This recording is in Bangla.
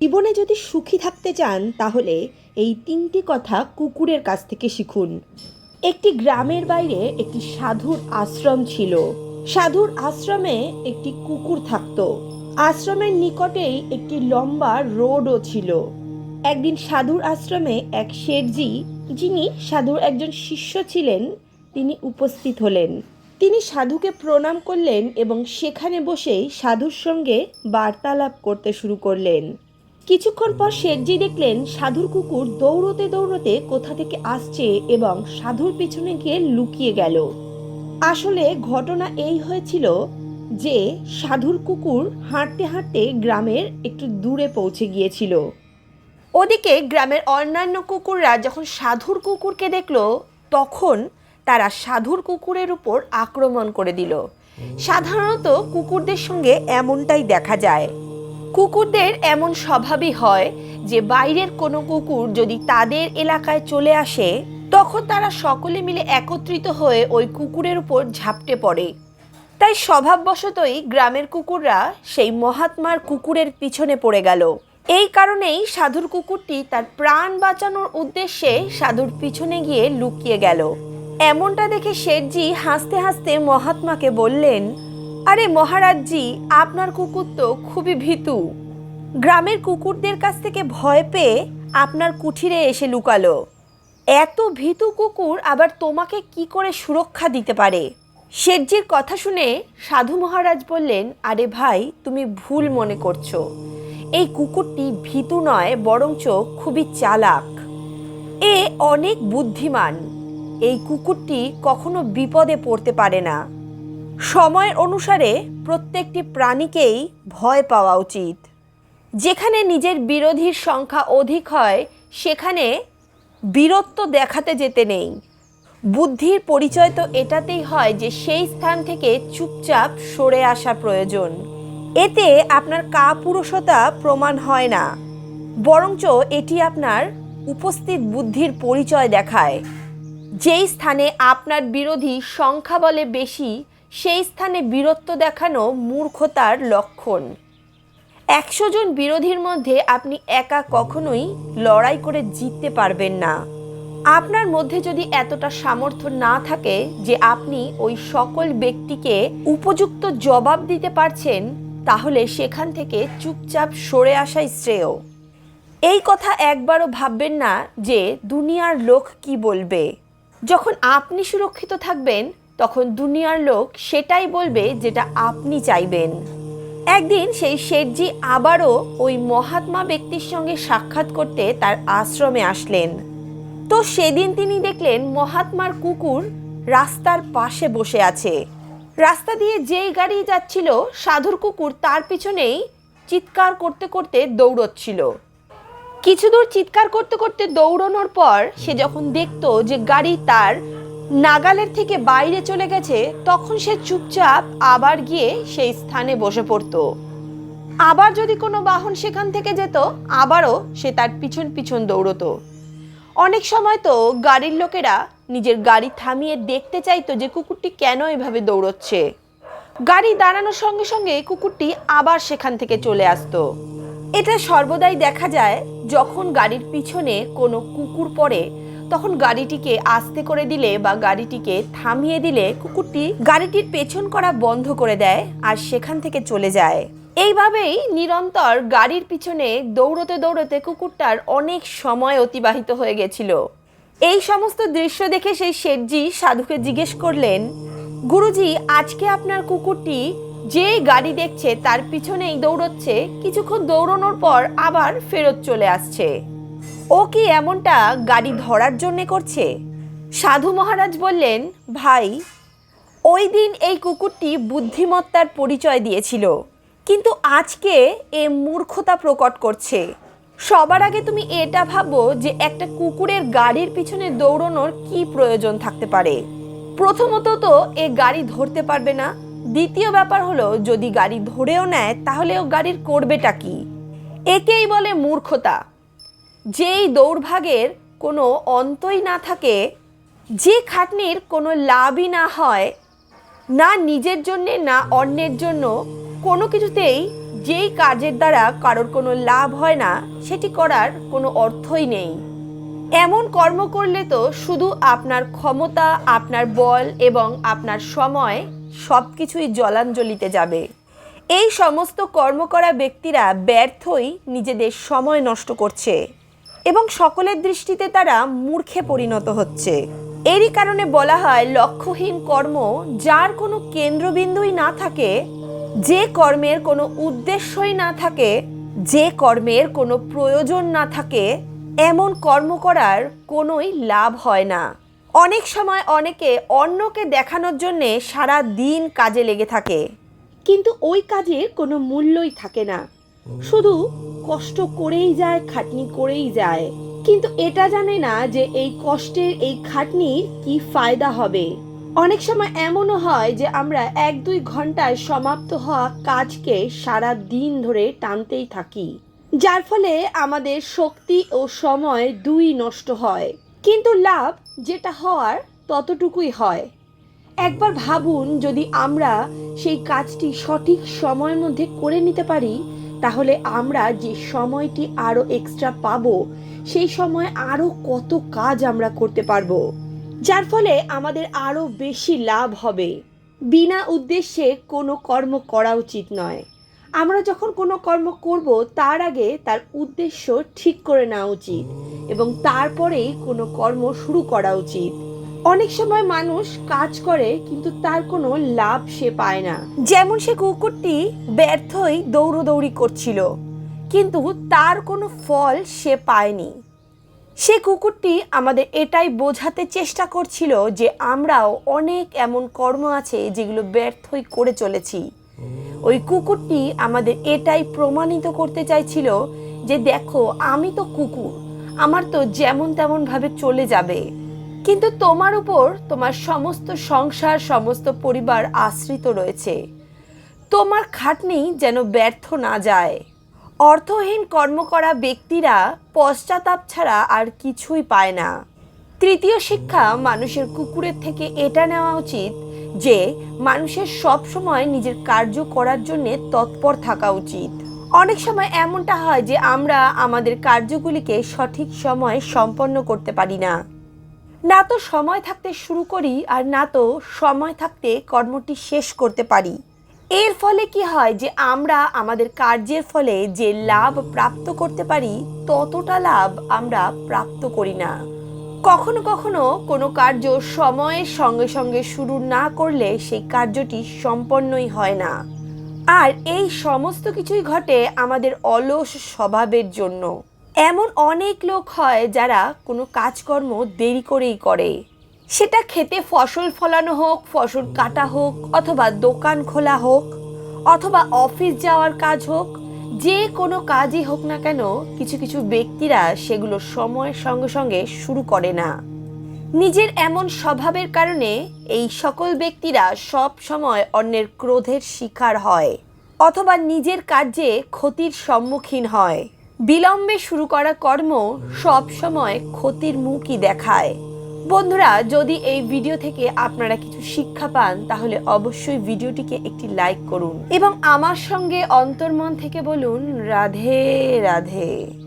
জীবনে যদি সুখী থাকতে চান, তাহলে এই তিনটি কথা কুকুরের কাছ থেকে শিখুন। একটি গ্রামের বাইরে একটি সাধুর আশ্রম ছিল। সাধুর আশ্রমে একটি কুকুর থাকতো। আশ্রমের নিকটেই একটি লম্বা রোডও ছিল। একদিন সাধুর আশ্রমে এক শেঠজি যিনি সাধুর একজন শিষ্য ছিলেন, তিনি উপস্থিত হলেন। তিনি সাধুকে প্রণাম করলেন এবং সেখানে বসেই সাধুর সঙ্গে বার্তালাপ করতে শুরু করলেন। কিছুক্ষণ পর শেঠজি দেখলেন সাধুর কুকুর দৌড়তে দৌড়তে কোথা থেকে আসছে এবং সাধুর পিছনে গিয়ে লুকিয়ে গেল। আসলে ঘটনা এই হয়েছিল যে সাধুর কুকুর হাঁটতে হাঁটতে গ্রামের একটু দূরে পৌঁছে গিয়েছিল। ওদিকে গ্রামের অন্যান্য কুকুররা যখন সাধুর কুকুরকে দেখল, তখন তারা সাধুর কুকুরের উপর আক্রমণ করে দিল। সাধারণত কুকুরদের সঙ্গে এমনটাই দেখা যায়। কুকুরদের এমন স্বভাবই হয় যে বাইরের কোনো কুকুর যদি তাদের এলাকায় চলে আসে, তখন তারা সকলে মিলে একত্রিত হয়ে ওই কুকুরের উপর ঝাপটে পড়ে। তাই স্বভাববশতই গ্রামের কুকুররা সেই মহাত্মার কুকুরের পিছনে পড়ে গেল। এই কারণেই সাধুর কুকুরটি তার প্রাণ বাঁচানোর উদ্দেশ্যে সাধুর পিছনে গিয়ে লুকিয়ে গেল। এমনটা দেখে শেঠজি হাসতে হাসতে মহাত্মাকে বললেন আরে মহারাজজি, আপনার কুকুর তো খুবই ভীতু। গ্রামের কুকুরদের কাছ থেকে ভয় পেয়ে আপনার কুঠিরে এসে লুকালো। এত ভীতু কুকুর আবার তোমাকে কি করে সুরক্ষা দিতে পারে? শেঠজির কথা শুনে সাধু মহারাজ বললেন, আরে ভাই, তুমি ভুল মনে করছ। এই কুকুরটি ভীতু নয়, বরঞ্চ খুবই চালাক। এ অনেক বুদ্ধিমান। এই কুকুরটি কখনো বিপদে পড়তে পারে না। সময়ের অনুসারে প্রত্যেকটি প্রাণীকেই ভয় পাওয়া উচিত। যেখানে নিজের বিরোধীর সংখ্যা অধিক হয়, সেখানে বীরত্ব দেখাতে যেতে নেই। বুদ্ধির পরিচয় তো এটাতেই হয় যে সেই স্থান থেকে চুপচাপ সরে আসা প্রয়োজন। এতে আপনার কাপুরুষতা প্রমাণ হয় না। বরঞ্চ এটি আপনার উপস্থিত বুদ্ধির পরিচয় দেখায়। যেই স্থানে আপনার বিরোধী সংখ্যা বলে বেশি সেই স্থানে বীরত্ব দেখানো মূর্খতার লক্ষণ। একশো জন বিরোধীর মধ্যে আপনি একা কখনোই লড়াই করে জিততে পারবেন না। আপনার মধ্যে যদি এতটা সামর্থ্য না থাকে যে আপনি ওই সকল ব্যক্তিকে উপযুক্ত জবাব দিতে পারছেন, তাহলে সেখান থেকে চুপচাপ সরে আসাই শ্রেয়। এই কথা একবারও ভাববেন না যে দুনিয়ার লোক কি বলবে। যখন আপনি সুরক্ষিত থাকবেন তখন দুনিয়ার লোক সেটাই বলবে যেটা আপনি চাইবেন। একদিন সেই শেঠজি আবারও ওই মহাত্মা ব্যক্তির সঙ্গে সাক্ষাৎ করতে তার আশ্রমে আসলেন। তো সেদিন তিনি দেখলেন মহাত্মার কুকুর রাস্তার পাশে বসে আছে। রাস্তা দিয়ে যেই গাড়ি যাচ্ছিল, সাধুর কুকুর তার পিছনেই চিৎকার করতে করতে দৌড়চ্ছিল। কিছু দূর চিৎকার করতে করতে দৌড়ানোর পর সে যখন দেখতো যে গাড়ি তার নাগালের থেকে বাইরে চলে গেছে, তখন সে চুপচাপ আবার গিয়ে সেই স্থানে বসে পড়তো। আবার যদি কোনো বাহন সেখান থেকে যেত, আবারও সে তার পিছন পিছন দৌড়তো। অনেক সময় তো গাড়ির লোকেরা নিজের গাড়ি থামিয়ে দেখতে চাইতো যে কুকুরটি কেন এভাবে দৌড়চ্ছে। গাড়ি দাঁড়ানোর সঙ্গে সঙ্গে কুকুরটি আবার সেখান থেকে চলে আসতো। এটা সর্বদাই দেখা যায় যখন গাড়ির পিছনে কোনো কুকুর পড়ে তখন গাড়িটিকে আস্তে করে দিলে বা গাড়িটিকে থামিয়ে দিলে কুকুরটি গাড়িটির পেছন করা বন্ধ করে দেয় আর সেখান থেকে চলে যায়। এইভাবেই নিরন্তর গাড়ির পিছনে দৌড়তে দৌড়তে কুকুরটার অনেক সময় অতিবাহিত হয়ে গেছিল। এই সমস্ত দৃশ্য দেখে সেই শেঠজি সাধুকে জিজ্ঞেস করলেন, গুরুজি, আজকে আপনার কুকুরটি যে গাড়ি দেখছে তার পিছনেই দৌড়চ্ছে, কিছুক্ষণ দৌড়ানোর পর আবার ফেরত চলে আসছে। ও কি এমনটা গাড়ি ধরার জন্যে করছে? সাধু মহারাজ বললেন, ভাই, ওই দিন এই কুকুরটি বুদ্ধিমত্তার পরিচয় দিয়েছিল, কিন্তু আজকে এ মূর্খতা প্রকট করছে। সবার আগে তুমি এটা ভাবো যে একটা কুকুরের গাড়ির পিছনে দৌড়ানোর কি প্রয়োজন থাকতে পারে। প্রথমত তো এ গাড়ি ধরতে পারবে না। দ্বিতীয় ব্যাপার হলো, যদি গাড়ি ধরেও নেয়, তাহলে ও গাড়ির করবেটা কি? একেই বলে মূর্খতা। যেই দৌড়ভাগের কোনো অন্তই না থাকে, যে খাটনির কোনো লাভই না হয়, না নিজের জন্যে, না অন্যের জন্য, কোনো কিছুতেই যেই কাজের দ্বারা কারোর কোনো লাভ হয় না, সেটি করার কোনো অর্থই নেই। এমন কর্ম করলে তো শুধু আপনার ক্ষমতা, আপনার বল এবং আপনার সময় সব কিছুই জলাঞ্জলিতে যাবে। এই সমস্ত কর্ম করা ব্যক্তিরা ব্যর্থই নিজেদের সময় নষ্ট করছে। এবং সকলের দৃষ্টিতে তারা মূর্খে পরিণত হচ্ছে। এরই কারণে বলা হয়, লক্ষ্যহীন কর্ম যার কোনো কেন্দ্রবিন্দুই না থাকে, যে কর্মের কোনো উদ্দেশ্যই না থাকে, যে কর্মের কোনো প্রয়োজন না থাকে, এমন কর্ম করার কোনোই লাভ হয় না। অনেক সময় অনেকে অন্যকে দেখানোর জন্যে সারা দিন কাজে লেগে থাকে, কিন্তু ওই কাজের কোনো মূল্যই থাকে না। শুধু কষ্ট করেই যায়, খাটনি করেই যায়। কিন্তু এটা জানে না যে এই কষ্টের এই খাটনির কি ফায়দা হবে। অনেক সময় এমনও হয় যে আমরা এক দুই ঘন্টায় সমাপ্ত হওয়া কাজকে সারা দিন ধরে টানতেই থাকি। যার ফলে আমাদের শক্তি ও সময় দুই নষ্ট হয়। কিন্তু লাভ যেটা হওয়ার ততটুকুই হয়। একবার ভাবুন যদি আমরা সেই কাজটি সঠিক সময়ের মধ্যে করে নিতে পারি তাহলে আমরা যে সময়টি আরও এক্সট্রা পাবো, সেই সময় আরও কত কাজ আমরা করতে পারব। যার ফলে আমাদের আরও বেশি লাভ হবে। বিনা উদ্দেশ্যে কোনো কর্ম করা উচিত নয়। আমরা যখন কোনো কর্ম করব, তার আগে তার উদ্দেশ্য ঠিক করে নেওয়া উচিত এবং তারপরেই কোনো কর্ম শুরু করা উচিত। অনেক সময় মানুষ কাজ করে, কিন্তু তার কোনো লাভ সে পায় না। যেমন সে কুকুরটি ব্যর্থই দৌড়দৌড়ি করছিল, কিন্তু তার কোনো ফল সে পায়নি। সে কুকুরটি আমাদের এটাই বোঝাতে চেষ্টা করছিল যে আমরাও অনেক এমন কর্ম আছে যেগুলো ব্যর্থই করে চলেছি। ওই কুকুরটি আমাদের এটাই প্রমাণিত করতে চাইছিল যে দেখো, আমি তো কুকুর, আমার তো যেমন তেমন ভাবে চলে যাবে। কিন্তু তোমার উপর তোমার সমস্ত সংসার, সমস্ত পরিবার আশ্রিত রয়েছে। তোমার খাটনি যেন ব্যর্থ না যায়। অর্থহীন কর্ম করা ব্যক্তিরা পশ্চাতাপ ছাড়া আর কিছুই পায় না। তৃতীয় শিক্ষা মানুষের কুকুরের থেকে এটা নেওয়া উচিত যে, মানুষের সব সময় নিজের কার্য করার জন্য তৎপর থাকা উচিত। অনেক সময় এমনটা হয় যে, আমরা আমাদের কার্যগুলিকে সঠিক সময়ে সম্পন্ন করতে পারি না। না তো সময় থাকতে শুরু করি আর না তো সময় থাকতে কর্মটি শেষ করতে পারি। এর ফলে কি হয় যে আমরা আমাদের কার্যের ফলে যে লাভ প্রাপ্ত করতে পারি, ততটা লাভ আমরা প্রাপ্ত করি না। কখনো কখনো কোনো কার্য সময়ের সঙ্গে সঙ্গে শুরু না করলে সেই কার্যটি সম্পন্নই হয় না। আর এই সমস্ত কিছুই ঘটে আমাদের অলস স্বভাবের জন্য। এমন অনেক লোক হয় যারা কোনো কাজকর্ম দেরি করেই করে। সেটা খেতে ফসল ফলানো হোক, ফসল কাটা হোক, অথবা দোকান খোলা হোক, অথবা অফিস যাওয়ার কাজ হোক, যে কোনো কাজই হোক না কেন, কিছু কিছু ব্যক্তিরা সেগুলো সময়ের সঙ্গে সঙ্গে শুরু করে না। নিজের এমন স্বভাবের কারণে এই সকল ব্যক্তিরা সব সময় অন্যের ক্রোধের শিকার হয়, অথবা নিজের কার্যে ক্ষতির সম্মুখীন হয়। বিলম্বে শুরু করা কর্ম সব সময় ক্ষতির মুখই দেখায়। বন্ধুরা, যদি এই ভিডিও থেকে আপনারা কিছু শিক্ষা পান, তাহলে অবশ্যই ভিডিওটিকে একটি লাইক করুন। এবং আমার সঙ্গে অন্তর্মন থেকে বলুন, রাধে রাধে।